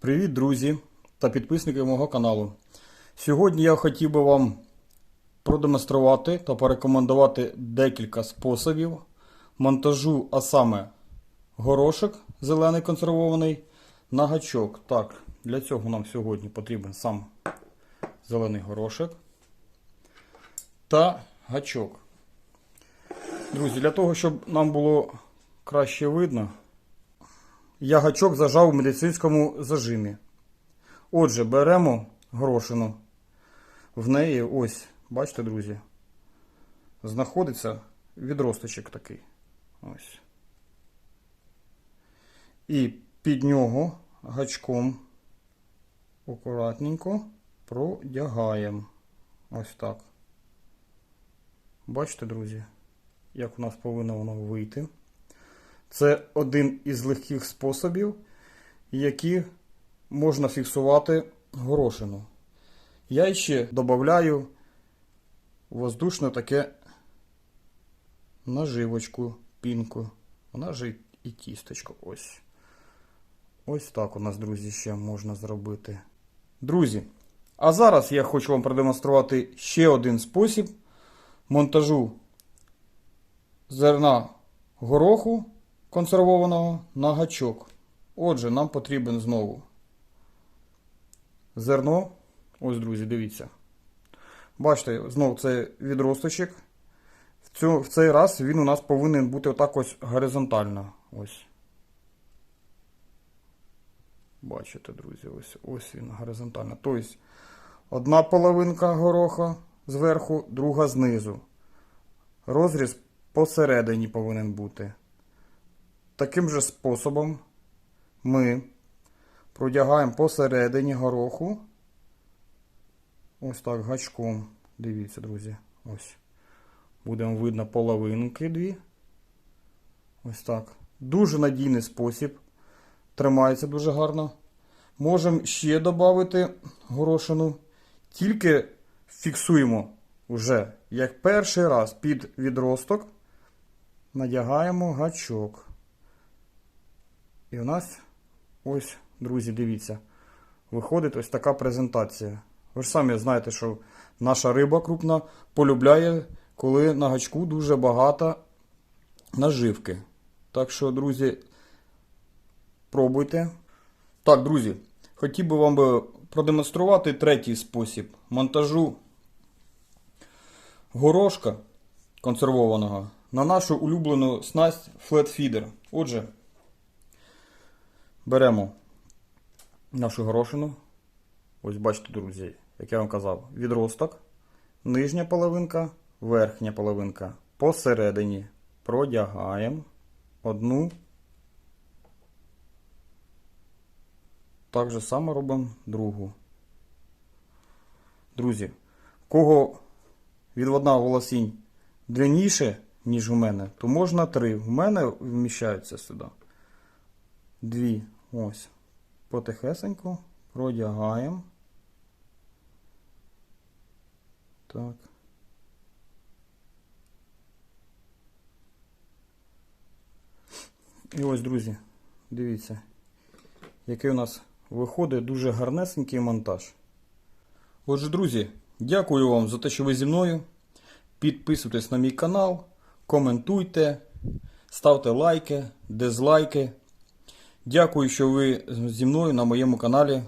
Привіт, друзі та підписники мого каналу. Сьогодні я хотів би вам продемонструвати та порекомендувати декілька способів монтажу, а саме горошок зелений консервований на гачок. Так, для цього нам сьогодні потрібен сам зелений горошок та гачок. Друзі, для того, щоб нам було краще видно, я гачок зажав у медицинському зажимі. Отже, беремо горошину. В неї ось, бачите, друзі, знаходиться відросточок такий. Ось. І під нього гачком акуратненько продягаємо. Ось так. Бачите, друзі, як у нас повинно воно вийти. Це один із легких способів, які можна фіксувати горошину. Я ще додаю воздушне таке наживочку, пінку. Вона ж і тісточко. Ось. Ось так у нас, друзі, ще можна зробити. Друзі, а зараз я хочу вам продемонструвати ще один спосіб монтажу зерна гороху консервованого на гачок. Отже, нам потрібен знову зерно. Ось, друзі, дивіться. Бачите, знову це відросточок. В, цю, в цей раз він у нас повинен бути отак ось горизонтально. Ось. Бачите, друзі, ось ось він горизонтально. Тобто, одна половинка гороха зверху, друга знизу. Розріз посередині повинен бути. Таким же способом ми продягаємо посередині гороху. Ось так гачком. Дивіться, друзі. Ось. Будемо видно половинки дві. Ось так. Дуже надійний спосіб. Тримається дуже гарно. Можемо ще додати горошину. Тільки фіксуємо вже як перший раз під відросток. Надягаємо гачок. І у нас ось, друзі, дивіться, виходить ось така презентація. Ви ж самі знаєте, що наша риба крупна полюбляє, коли на гачку дуже багато наживки. Так що, друзі, пробуйте. Так, друзі, хотів би вам продемонструвати третій спосіб монтажу горошка консервованого на нашу улюблену снасть флетфідер. Отже, беремо нашу горошину. Ось бачите, друзі, як я вам казав, відросток, нижня половинка, верхня половинка. Посередині продягаємо одну. Так же само робимо другу. Друзі, кого відводна волосінь длинніше, ніж у мене, то можна три. У мене вміщаються сюди. Дві. Ось. Потихесенько продягаємо. Так. І ось, друзі, дивіться, який у нас виходить дуже гарнесенький монтаж. Отже, друзі, дякую вам за те, що ви зі мною. Підписуйтесь на мій канал, коментуйте, ставте лайки, дизлайки. Дякую, що ви зі мною на моєму каналі.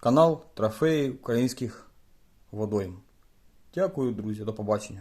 Канал Трофеї українських водойм. Дякую, друзі, до побачення.